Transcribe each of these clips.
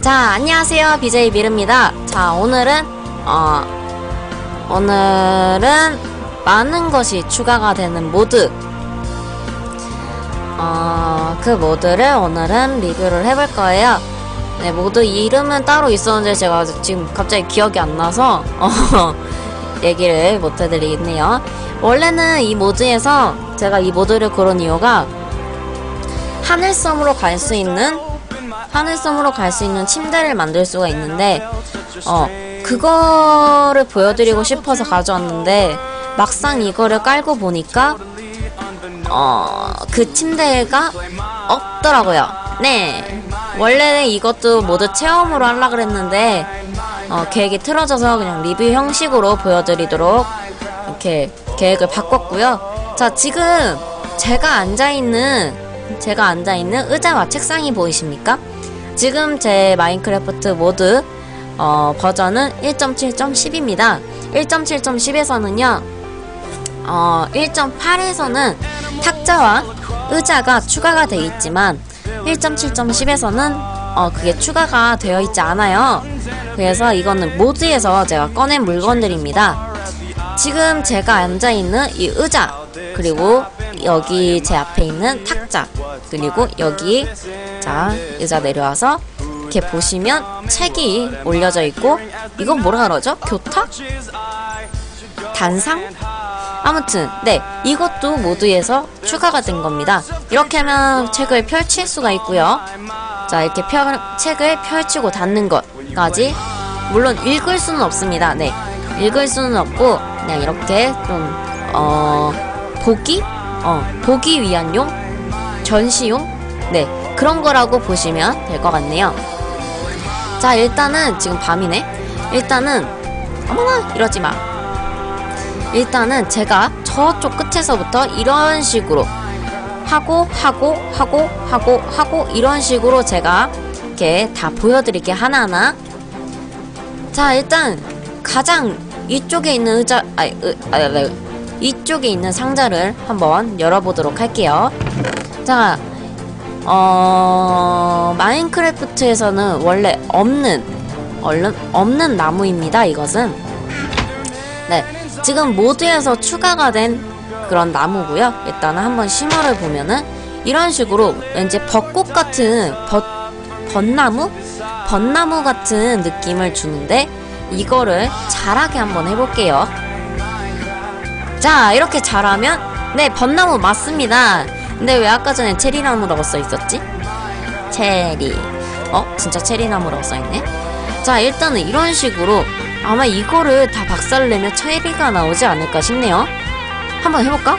자, 안녕하세요. BJ 미르입니다. 자, 오늘은, 어, 오늘은 많은 것이 추가가 되는 모드. 어, 그 모드를 오늘은 리뷰를 해볼 거예요. 네, 모드 이름은 따로 있었는데 제가 지금 갑자기 기억이 안 나서, 어, 얘기를 못 해드리겠네요. 원래는 이 모드에서 제가 이 모드를 고른 이유가 하늘섬으로 갈 수 있는 하늘섬으로 갈 수 있는 침대를 만들 수가 있는데 어 그거를 보여드리고 싶어서 가져왔는데 막상 이거를 깔고 보니까 어 그 침대가 없더라고요. 네 원래는 이것도 모두 체험으로 하려 그랬는데 어, 계획이 틀어져서 그냥 리뷰 형식으로 보여드리도록 이렇게 계획을 바꿨고요. 자 지금 제가 앉아 있는 제가 앉아 있는 의자와 책상이 보이십니까? 지금 제 마인크래프트 모드 어, 버전은 1.7.10입니다. 1.7.10에서는요, 어, 1.8에서는 탁자와 의자가 추가가 되어 있지만 1.7.10에서는 어, 그게 추가가 되어 있지 않아요. 그래서 이거는 모드에서 제가 꺼낸 물건들입니다. 지금 제가 앉아 있는 이 의자 그리고 여기 제 앞에 있는 탁자 그리고 여기 자 의자 내려와서 이렇게 보시면 책이 올려져 있고 이거 뭐라 그러죠? 교탁? 단상? 아무튼 네 이것도 모드에서 추가가 된 겁니다 이렇게 하면 책을 펼칠 수가 있고요 자 이렇게 펴, 책을 펼치고 닫는 것까지 물론 읽을 수는 없습니다 네 읽을 수는 없고 그냥 이렇게 좀 어 보기? 어 보기 위한 용? 전시용? 네 그런 거라고 보시면 될 것 같네요. 자 일단은 지금 밤이네. 일단은 어머나 이러지 마. 일단은 제가 저쪽 끝에서부터 이런 식으로 하고 하고 하고 하고 하고 이런 식으로 제가 이렇게 다 보여드릴게 하나하나. 자 일단 가장 이쪽에 있는 의자 아, 의, 아, 네. 이쪽에 있는 상자를 한번 열어보도록 할게요. 자 어... 마인크래프트에서는 원래 없는 얼른 없는 나무입니다 이것은. 네 지금 모드에서 추가가 된 그런 나무고요. 일단은 한번 심어를 보면은 이런 식으로 왠지 벚꽃 같은 벚, 벚나무? 벚나무 같은 느낌을 주는데 이거를 자라게 한번 해볼게요 자 이렇게 자라면? 네 벚나무 맞습니다. 근데 왜 아까 전에 체리나무라고 써있었지? 체리. 어? 진짜 체리나무라고 써있네? 자 일단은 이런 식으로 아마 이거를 다 박살내면 체리가 나오지 않을까 싶네요. 한번 해볼까?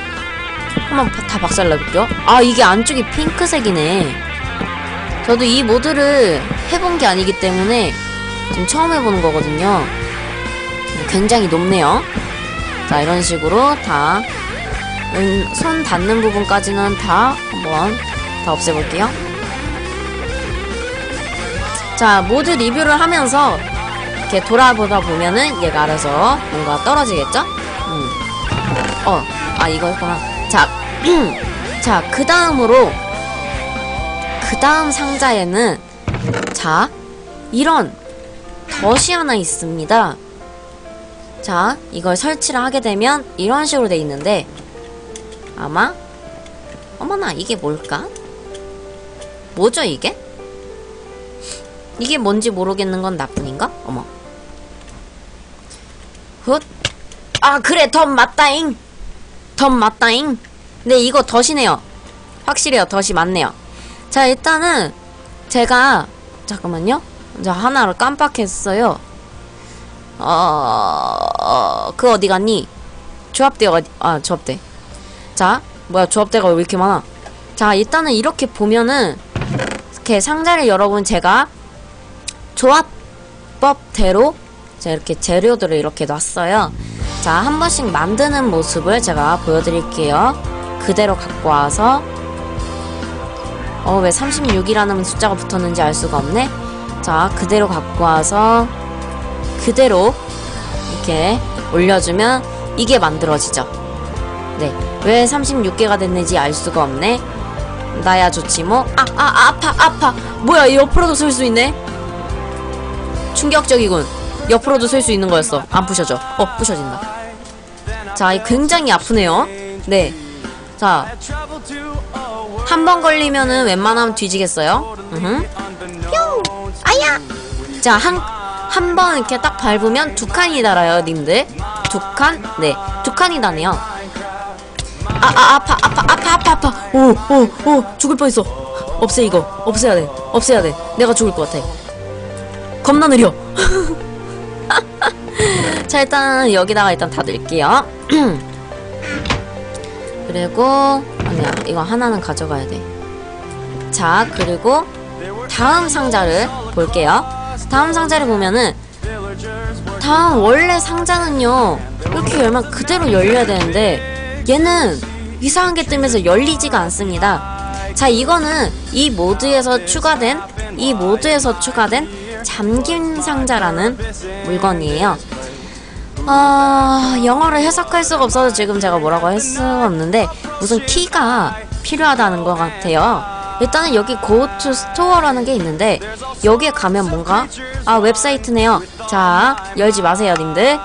한번 다 박살내볼게요. 아 이게 안쪽이 핑크색이네. 저도 이 모드를 해본 게 아니기 때문에 지금 처음 해보는 거거든요. 굉장히 높네요 자 이런 식으로 다 손 닿는 부분까지는 다 한번 다 없애볼게요 자 모드 리뷰를 하면서 이렇게 돌아보다 보면은 얘가 알아서 뭔가 떨어지겠죠? 음. 어, 아 이거였구나. 자, 자, 그 다음으로 그 다음 상자에는 자, 이런 덫이 하나 있습니다. 자, 이걸 설치를 하게 되면 이런 식으로 돼 있는데 아마 어머나 이게 뭘까? 뭐죠 이게? 이게 뭔지 모르겠는 건 나뿐인가? 어머. 훗. 아, 그래, 덧 맞다잉. 덧 맞다잉. 네, 이거 덧이네요. 확실해요. 덧이 맞네요. 자, 일단은, 제가, 잠깐만요. 자, 하나를 깜빡했어요. 어, 어, 그 어디 갔니? 조합대 어디, 아, 조합대. 자, 뭐야, 조합대가 왜 이렇게 많아? 자, 일단은 이렇게 보면은, 이렇게 상자를 열어본 제가 조합법대로 자 이렇게 재료들을 이렇게 놨어요 자 한 번씩 만드는 모습을 제가 보여드릴게요 그대로 갖고 와서 어 왜 36이라는 숫자가 붙었는지 알 수가 없네 자 그대로 갖고 와서 그대로 이렇게 올려주면 이게 만들어지죠 네 왜 36개가 됐는지 알 수가 없네 나야 좋지 뭐 아 아 아, 파 아파 뭐야 이 옆으로도 설 수 있네 충격적이군. 옆으로도 설 수 있는 거였어. 안 부셔져. 어, 부셔진다. 자, 이 굉장히 아프네요. 네. 자, 한 번 걸리면은 웬만하면 뒤지겠어요. 으흠. 뿅! 아야! 자, 한, 한 번 이렇게 딱 밟으면 두 칸이 달아요, 님들. 두 칸? 네. 두 칸이 다네요. 아, 아, 아파, 아파, 아파, 아파, 아파. 오, 오, 오, 죽을 뻔했어. 없애, 이거. 없애야 돼. 없애야 돼. 내가 죽을 것 같아. 겁나 느려. 자, 일단 여기다가 일단 닫을게요. 그리고 아니야, 이거 하나는 가져가야 돼. 자, 그리고 다음 상자를 볼게요. 다음 상자를 보면은 다음 원래 상자는요 이렇게 열면 그대로 열려야 되는데 얘는 이상한 게 뜨면서 열리지가 않습니다. 자, 이거는 이 모드에서 추가된 이 모드에서 추가된 잠긴 상자라는 물건이에요. 아, 영어를 해석할 수가 없어서 지금 제가 뭐라고 할 수 없는데 무슨 키가 필요하다는 것 같아요. 일단은 여기 Go to Store라는 게 있는데 여기에 가면 뭔가 아 웹사이트네요. 자 열지 마세요, 님들.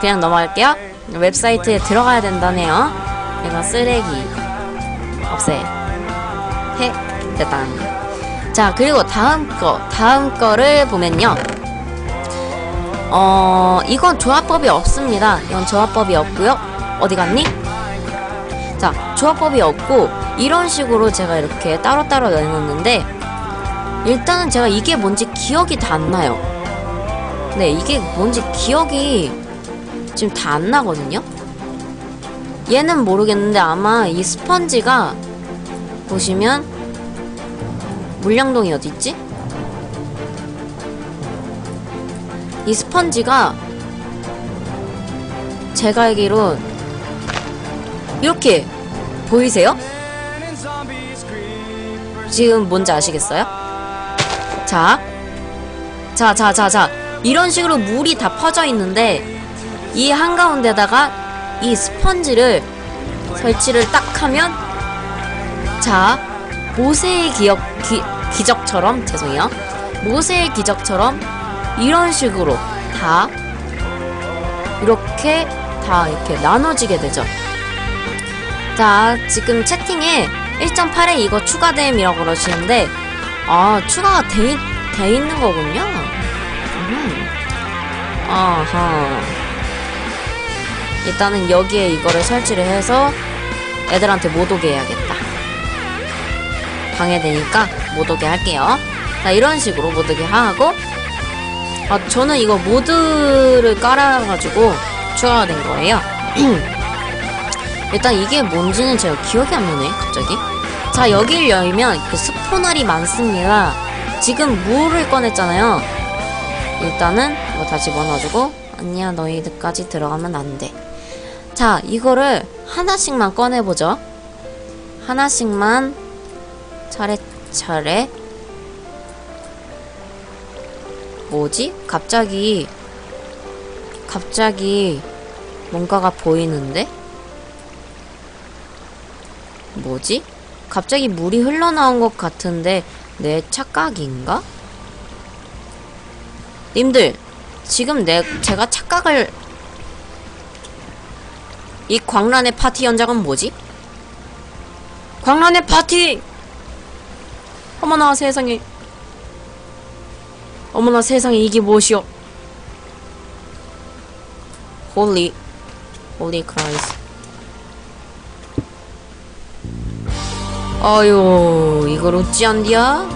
그냥 넘어갈게요. 웹사이트에 들어가야 된다네요. 이거 쓰레기 없애. 해 됐다. 자 그리고 다음 거 다음 거를 보면요. 어 이건 조합법이 없습니다. 이건 조합법이 없고요. 어디 갔니? 자 조합법이 없고 이런 식으로 제가 이렇게 따로따로 내놨는데 일단은 제가 이게 뭔지 기억이 다 안 나요. 네 이게 뭔지 기억이 지금 다 안 나거든요. 얘는 모르겠는데 아마 이 스펀지가 보시면 물량동이 어디 있지? 이 스펀지가 제가 알기로 이렇게 보이세요? 지금 뭔지 아시겠어요? 자, 자, 자, 자, 자. 이런 식으로 물이 다 퍼져 있는데 이 한가운데다가 이 스펀지를 설치를 딱 하면 자, 모세의 기억, 기, 기적처럼 죄송해요. 모세의 기적처럼 이런 식으로 다 이렇게 다 이렇게 나눠지게 되죠. 자, 지금 채팅에 1.8에 이거 추가됨이라고 그러시는데, 아, 추가가 돼, 돼 있는 거군요. 음. 아하. 일단은 여기에 이거를 설치를 해서 애들한테 못 오게 해야겠다. 방해되니까 못 오게 할게요. 자, 이런 식으로 못 오게 하고, 아, 저는 이거 모드를 깔아가지고 추가가 된 거예요. 일단 이게 뭔지는 제가 기억이 안 나네, 갑자기. 자, 여길 열면 그 스포널이 많습니다. 지금 물을 꺼냈잖아요. 일단은 이거 다 집어넣어주고, 아니야, 너희들까지 들어가면 안 돼. 자, 이거를 하나씩만 꺼내보죠. 하나씩만 차례차례. 뭐지? 갑자기, 갑자기 뭔가가 보이는데? 뭐지? 갑자기 물이 흘러나온 것 같은데 내 착각인가? 님들 지금 내 제가 착각을 이 광란의 파티 현장은 뭐지? 광란의 파티! 어머나 세상에 어머나 세상에 이게 무엇이여 홀리 홀리 크라이스 아유 이걸 어찌 안디야?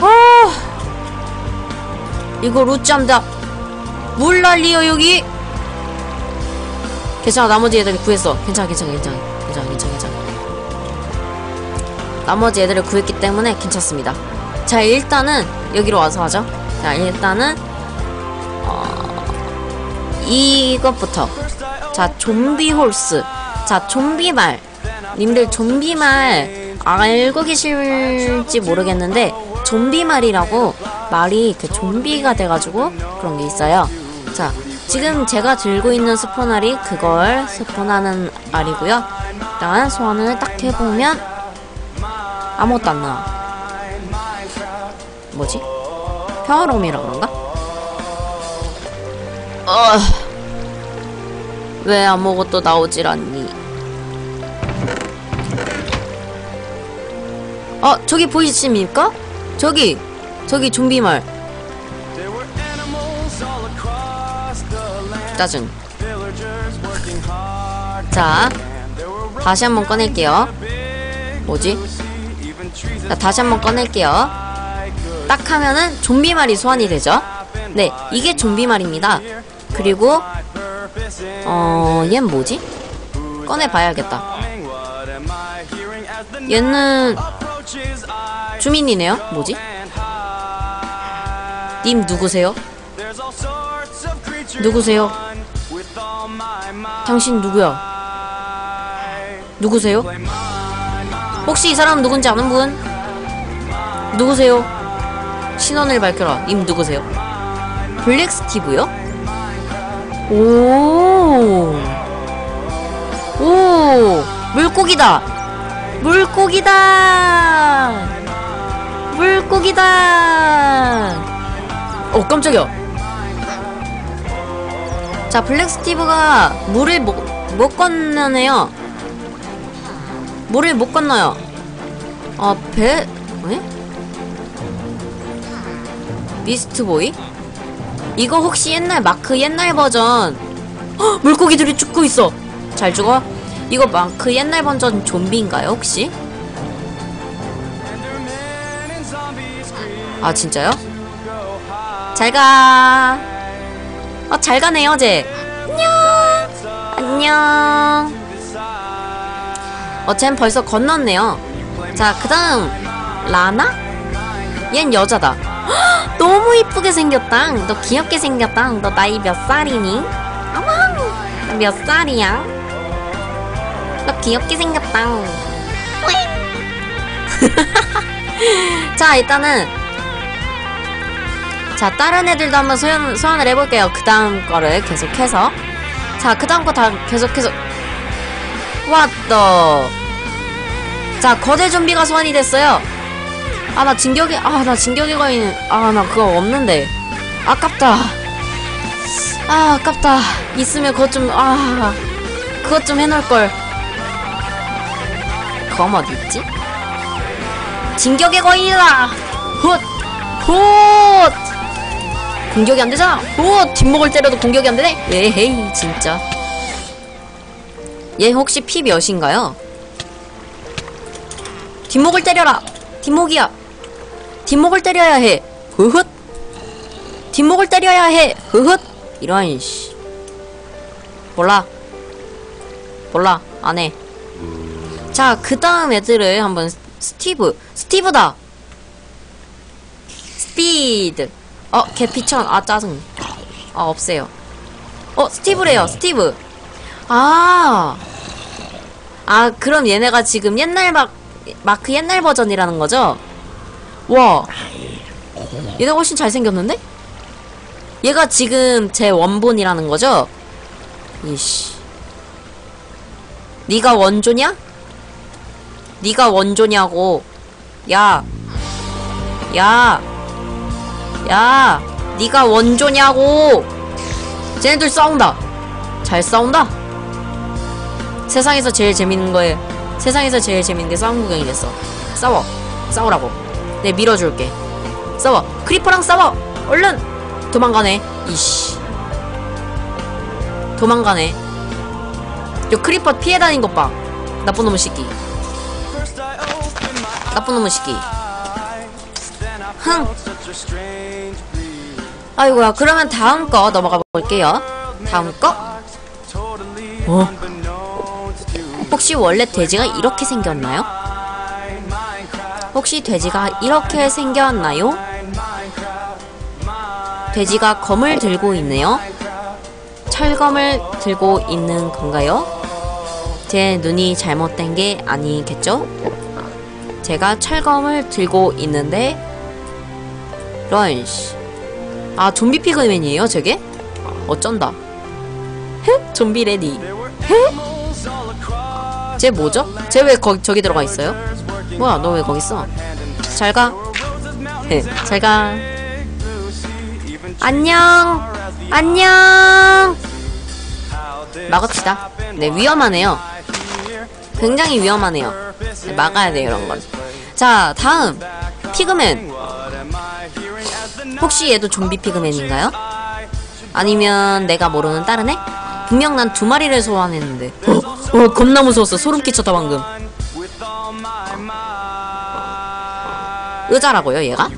아 이걸 어찌 안다? 물 난리여 여기? 괜찮아 나머지 애들 구했어. 괜찮아 괜찮아 괜찮아. 괜찮아 괜찮아 괜찮아. 나머지 애들을 구했기 때문에 괜찮습니다. 자 일단은 여기로 와서 하죠. 자 일단은 어 이것부터. 자 좀비 홀스 자 좀비 말. 님들 좀비 말 알고 계실지 모르겠는데 좀비 말이라고 말이 그 좀비가 돼가지고 그런 게 있어요. 자 지금 제가 들고 있는 스포날이 그걸 스포하는 알이고요. 일단 소환을 딱 해보면 아무것도 안 나와. 뭐지? 평화로움이라 그런가? 어... 왜 아무것도 나오질 않니? 어, 저기 보이십니까? 저기, 저기 the land. 짜증. 자, 다시 한번 꺼낼게요. 뭐지? 자, 다시 한번 꺼낼게요. 딱 하면은 좀비 말이 소환이 되죠? 네, 이게 좀비 말입니다. 그리고, purpose in 어, 얜 뭐지? 꺼내봐야겠다. 얘는 주민이네요? 뭐지? 님 누구세요? 누구세요? 당신 누구야? 누구세요? 혹시 이 사람 누군지 아는 분? 누구세요? 신원을 밝혀라. 님 누구세요? 블랙 스티브요? 오. 오. 물고기다. 물고기다. 물고기다. 어, 깜짝이야. 자, 블랙 스티브가 물을 못, 못 건너네요. 물을 못 건너요. 어, 배, 에? 미스트보이? 이거 혹시 옛날 마크 옛날 버전 헉, 물고기들이 죽고 있어 잘 죽어? 이거 마크 옛날 버전 좀비인가요 혹시? 아 진짜요? 잘가 어 잘가네요 쟤 안녕 안녕 어쟨 벌써 건넜네요 자 그 다음 라나? 얜 여자다 헉, 너무 이쁘게 생겼다. 너 귀엽게 생겼다. 너 나이 몇 살이니? 어머 몇 살이야? 너 귀엽게 생겼다. 자 일단은. 자 다른 애들도 한번 소연, 소환을 해볼게요. 그 다음 거를 계속해서. 자 그 다음 거 다 계속해서. 왔더 자 거대 좀비가 소환이 됐어요 아 나 진격이 아나 진격의 거인 아 나 그거 없는데 아깝다 아 아깝다 있으면 그것 좀아 그것 좀 해놓을걸 검 어디 있지? 진격의 거인이다 훗! 훗! 공격이 안 되잖아 훗! 뒷목을 때려도 공격이 안 되네 에헤이 진짜 얘 혹시 피 몇인가요? 뒷목을 때려라 뒷목이야 뒷목을 때려야 해. 흐흐. 뒷목을 때려야 해. 흐흐. 이런 씨. 몰라. 몰라. 안 해. 자 그 다음 애들을 한번 스티브. 스티브다. 스피드. 어 개피천. 아 짜증. 아 없애요. 어 스티브래요. 스티브. 아. 아, 그럼 얘네가 지금 옛날 막, 마크 옛날 버전이라는 거죠? 와. 얘가 훨씬 잘생겼는데? 얘가 지금 제 원본이라는 거죠? 이씨. 네가 원조냐? 네가 원조냐고. 야. 야. 야. 네가 원조냐고. 쟤네들 싸운다. 잘 싸운다. 세상에서 제일 재밌는 거에 세상에서 제일 재밌는 게 싸움 구경이 됐어. 싸워. 싸우라고. 내 밀어줄게. 싸워. 크리퍼랑 싸워. 얼른. 도망가네. 이씨. 도망가네. 요 크리퍼 피해 다닌 것 봐. 나쁜 놈의 새끼. My 나쁜 놈의 새끼. I 흥. 아이고야. 그러면 다음 거 넘어가 볼게요. 다음 거. 어? 혹시 원래 돼지가 이렇게 생겼나요? 혹시 돼지가 이렇게 생겼나요? 돼지가 검을 들고 있네요. 철검을 들고 있는 건가요? 제 눈이 잘못된 게 아니겠죠? 제가 철검을 들고 있는데 런시 아 좀비 피그맨이에요 저게? 어쩐다 흑 좀비 레디 across 쟤 뭐죠? 쟤 왜 거기 저기 들어가 있어요? 뭐야 너 왜 거기 있어? 잘가 네, 제가 안녕 안녕 막읍시다. 네 위험하네요. 굉장히 위험하네요. 네, 막아야 돼요 이런 건. 자 다음 피그맨. 혹시 얘도 좀비 피그맨인가요? 아니면 내가 모르는 다른 애? 분명 난 두 마리를 소환했는데. 어, 어 겁나 무서웠어. 소름 끼쳤다 방금. 의자라고요 얘가?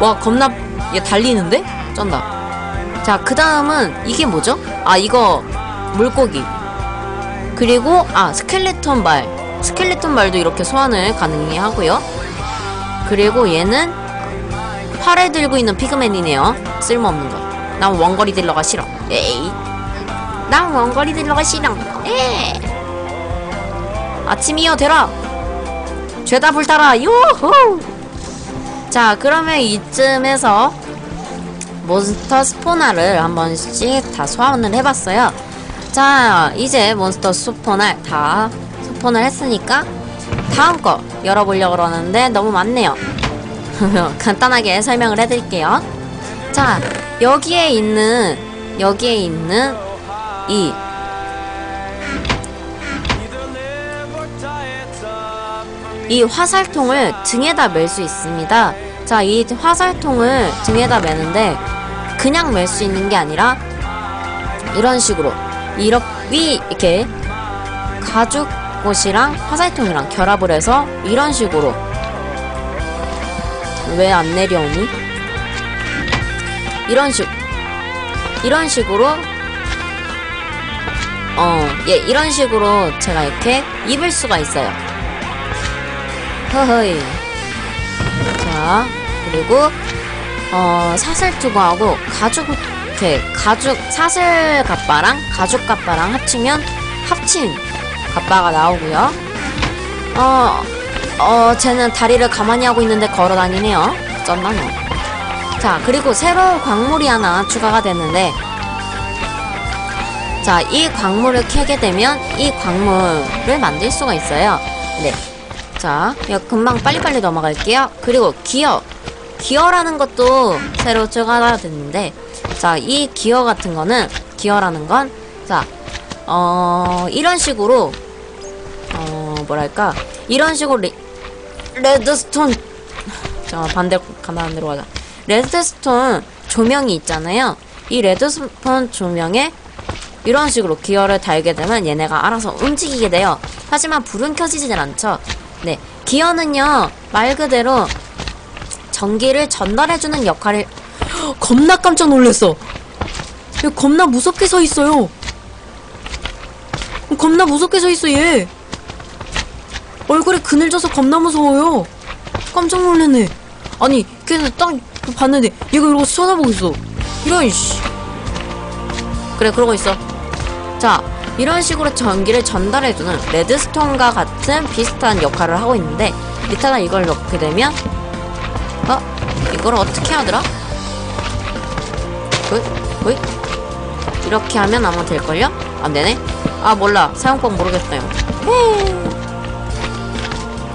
와 겁나 얘 달리는데? 쩐다. 자, 그 다음은 이게 뭐죠? 아, 이거 물고기. 그리고 아, 스켈레톤 발. 스켈레톤 발도 이렇게 소환을 가능히 하고요. 그리고 얘는 활을 들고 있는 피그맨이네요. 쓸모없는 거. 난 원거리 딜러가 싫어. 에이. 난 원거리 딜러가 싫어. 에. 아침이여 되라. 죄다 불타라. 요호. 자, 그러면 이쯤에서 몬스터 스포나를 한 번씩 다 소환을 해봤어요. 자, 이제 몬스터 스포나 다 스폰을 했으니까 다음 거 열어보려고 그러는데 너무 많네요. 간단하게 설명을 해드릴게요. 자, 여기에 있는 여기에 있는 이 이 화살통을 등에다 멜 수 있습니다. 자, 이 화살통을 등에다 매는데 그냥 멜 수 있는 게 아니라 이런 식으로 이렇게 이렇게 가죽 옷이랑 화살통이랑 결합을 해서 이런 식으로 왜 안 내려오니? 이런 식 이런 식으로 어, 예, 이런 식으로 제가 이렇게 입을 수가 있어요. 허허이. 자, 그리고 어, 사슬 투구하고 가죽 이렇게 가죽 사슬 갑바랑 가죽 갑바랑 합치면 합친 갑바가 나오고요. 어, 어, 쟤는 다리를 가만히 하고 있는데 걸어 다니네요. 쩐나노. 자, 그리고 새로운 광물이 하나 추가가 됐는데 자, 이 광물을 캐게 되면 이 광물을 만들 수가 있어요. 네. 자, 이거 금방 빨리빨리 넘어갈게요. 그리고 기어. 기어라는 것도 새로 추가가 됐는데, 자, 이 기어 같은 거는, 기어라는 건, 자, 어, 이런 식으로, 어, 뭐랄까, 이런 식으로 레, 레드스톤, 자, 반대, 반대로 가자. 레드스톤 조명이 있잖아요. 이 레드스톤 조명에 이런 식으로 기어를 달게 되면 얘네가 알아서 움직이게 돼요. 하지만 불은 켜지질 않죠. 네. 기어는요, 말 그대로 전기를 전달해주는 역할을, 겁나 깜짝 놀랐어. 얘 겁나 무섭게 서 있어요. 겁나 무섭게 서 있어, 얘. 얼굴에 그늘 져서 겁나 무서워요. 깜짝 놀랐네. 아니, 그래서 딱 봤는데 얘가 이러고 쳐다보고 있어. 이런, 씨. 그래, 그러고 있어. 자, 이런 식으로 전기를 전달해주는 레드스톤과 같은 비슷한 역할을 하고 있는데 밑에다 이걸 넣게 되면 어? 이걸 어떻게 하더라? 그? 그? 이렇게 하면 아마 될걸요? 안 되네? 아 몰라 사용법 모르겠어요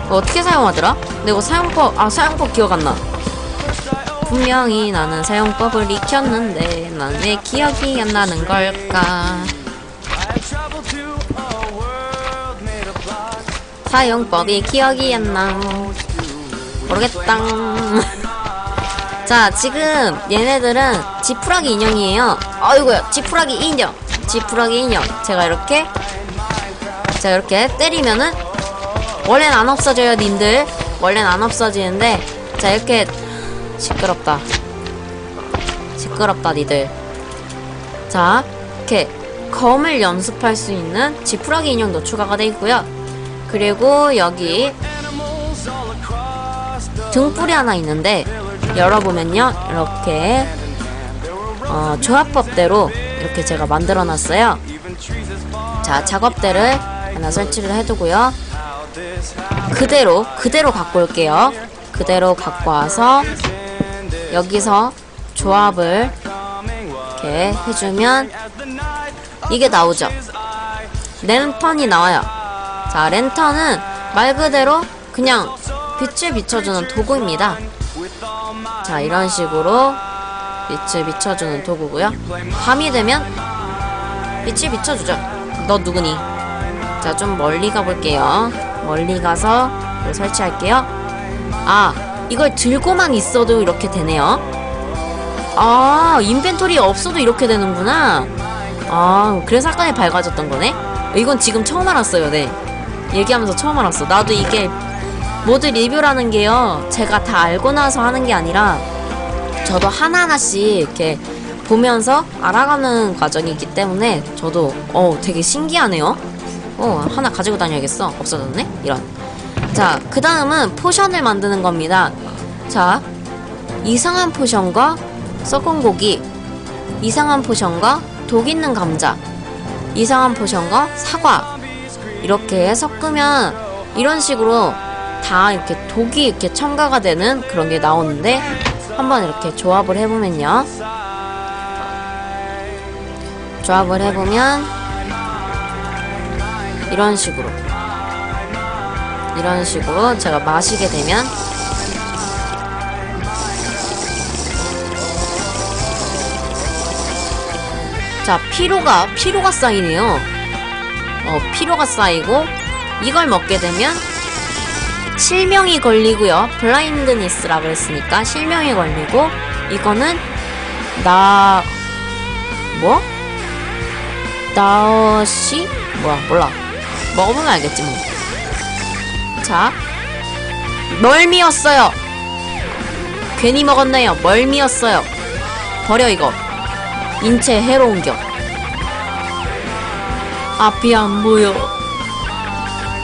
어떻게 사용하더라? 근데 이거 사용법 아 사용법 기억 안 나. 분명히 나는 사용법을 익혔는데 난 왜 기억이 안 나는 걸까? 사용법이 기억이 안 나. 모르겠다. 자, 지금 얘네들은 지푸라기 인형이에요. 아이고야, 지푸라기 인형. 지푸라기 인형. 제가 이렇게, 제가 이렇게 때리면은, 원래는 안 없어져요, 님들. 원래는 안 없어지는데, 자, 이렇게, 시끄럽다. 시끄럽다, 니들. 자, 이렇게, 검을 연습할 수 있는 지푸라기 인형도 추가가 되어 있고요. 그리고 여기 등불이 하나 있는데 열어보면요. 이렇게 어, 조합법대로 이렇게 제가 만들어 놨어요. 자 작업대를 하나 설치를 해두고요. 그대로 그대로 갖고 올게요. 그대로 갖고 와서 여기서 조합을 이렇게 해주면 이게 나오죠 랜턴이 나와요 자 랜턴은 말 그대로 그냥 빛을 비춰주는 도구입니다. 자, 이런 식으로 빛을 비춰주는 도구고요. 밤이 되면 빛을 비춰주죠. 너 누구니? 자, 좀 멀리 가볼게요. 멀리 가서 이걸 설치할게요. 아, 이걸 들고만 있어도 이렇게 되네요. 아, 인벤토리 없어도 이렇게 되는구나. 아, 그래서 사건이 밝아졌던 거네? 이건 지금 처음 알았어요, 네. 얘기하면서 처음 알았어. 나도 이게 모드 리뷰라는 게요, 제가 다 알고 나서 하는 게 아니라, 저도 하나하나씩 이렇게 보면서 알아가는 과정이 있기 때문에, 저도, 어, 되게 신기하네요. 어, 하나 가지고 다녀야겠어. 없어졌네? 이런. 자, 그 다음은 포션을 만드는 겁니다. 자, 이상한 포션과 썩은 고기, 이상한 포션과 독 있는 감자, 이상한 포션과 사과 이렇게 섞으면 이런 식으로 다 이렇게 독이 이렇게 첨가가 되는 그런 게 나오는데 한번 이렇게 조합을 해보면요. 조합을 해보면 이런 식으로 이런 식으로 제가 마시게 되면 자 피로가 피로가 쌓이네요. 어 피로가 쌓이고 이걸 먹게 되면 실명이 걸리고요. 블라인드니스라고 했으니까 실명이 걸리고 이거는 나 뭐? 나시? 뭐야 몰라. 먹어보면 알겠지 뭐 자 멀미였어요? 괜히 먹었네요. 멀미였어요? 버려 이거 인체 해로운 격. 앞이 안 보여.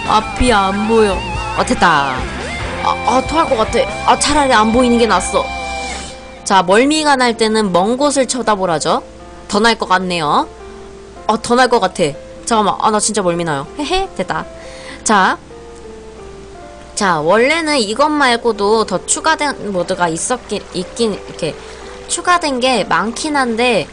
앞이 안 보여. 어 됐다. 아, 아 토할 것 같아. 아 차라리 안 보이는 게 낫어. 자 멀미가 날 때는 먼 곳을 쳐다보라죠. 더 날 것 같네요. 어 더 날 것 같아. 잠깐만. 아 나 진짜 멀미 나요. 헤헤 됐다. 자. 자, 원래는 이것 말고도 더 추가된 모드가 있었긴, 있긴, 이렇게, 추가된 게 많긴 한데,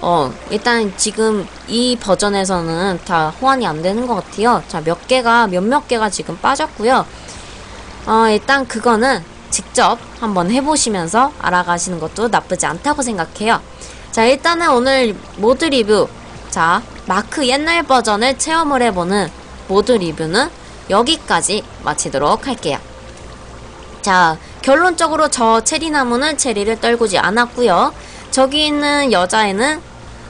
어, 일단 지금 이 버전에서는 다 호환이 안 되는 것 같아요. 자, 몇 개가, 몇몇 개가 지금 빠졌고요. 어, 일단 그거는 직접 한번 해보시면서 알아가시는 것도 나쁘지 않다고 생각해요. 자, 일단은 오늘 모드 리뷰. 자, 마크 옛날 버전을 체험을 해보는 모드 리뷰는 여기까지 마치도록 할게요. 자, 결론적으로 저 체리나무는 체리를 떨구지 않았고요. 저기 있는 여자애는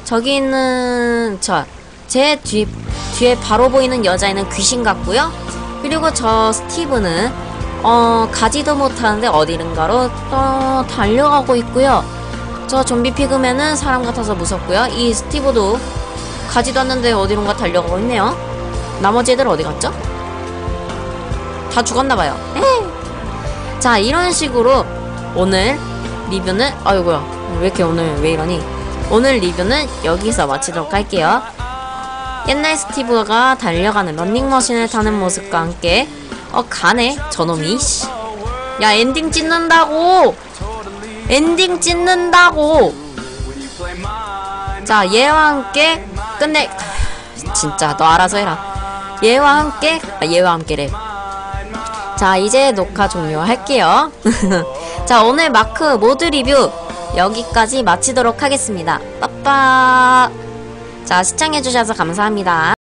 저기 있는 저 제 뒤 뒤에 바로 보이는 여자애는 귀신 같고요. 그리고 저 스티브는 어 가지도 못하는데 어디른가로 어, 달려가고 있고요. 저 좀비 피그맨은 사람 같아서 무섭고요. 이 스티브도 가지도 않는데 어디론가 달려가고 있네요. 나머지 애들 어디 갔죠? 다 죽었나봐요. 자, 이런 식으로 오늘 리뷰는, 아이고야, 왜 이렇게 오늘 왜 이러니? 오늘 리뷰는 여기서 마치도록 할게요. 옛날 스티브가 달려가는 런닝머신을 타는 모습과 함께, 어, 가네, 저놈이, 씨. 야, 엔딩 찍는다고! 엔딩 찍는다고! 자, 얘와 함께 끝내, 진짜, 너 알아서 해라. 얘와 함께, 아, 얘와 함께래. 자, 이제 녹화 종료할게요. 자, 오늘 마크 모드 리뷰 여기까지 마치도록 하겠습니다. 빠빠. 자, 시청해주셔서 감사합니다.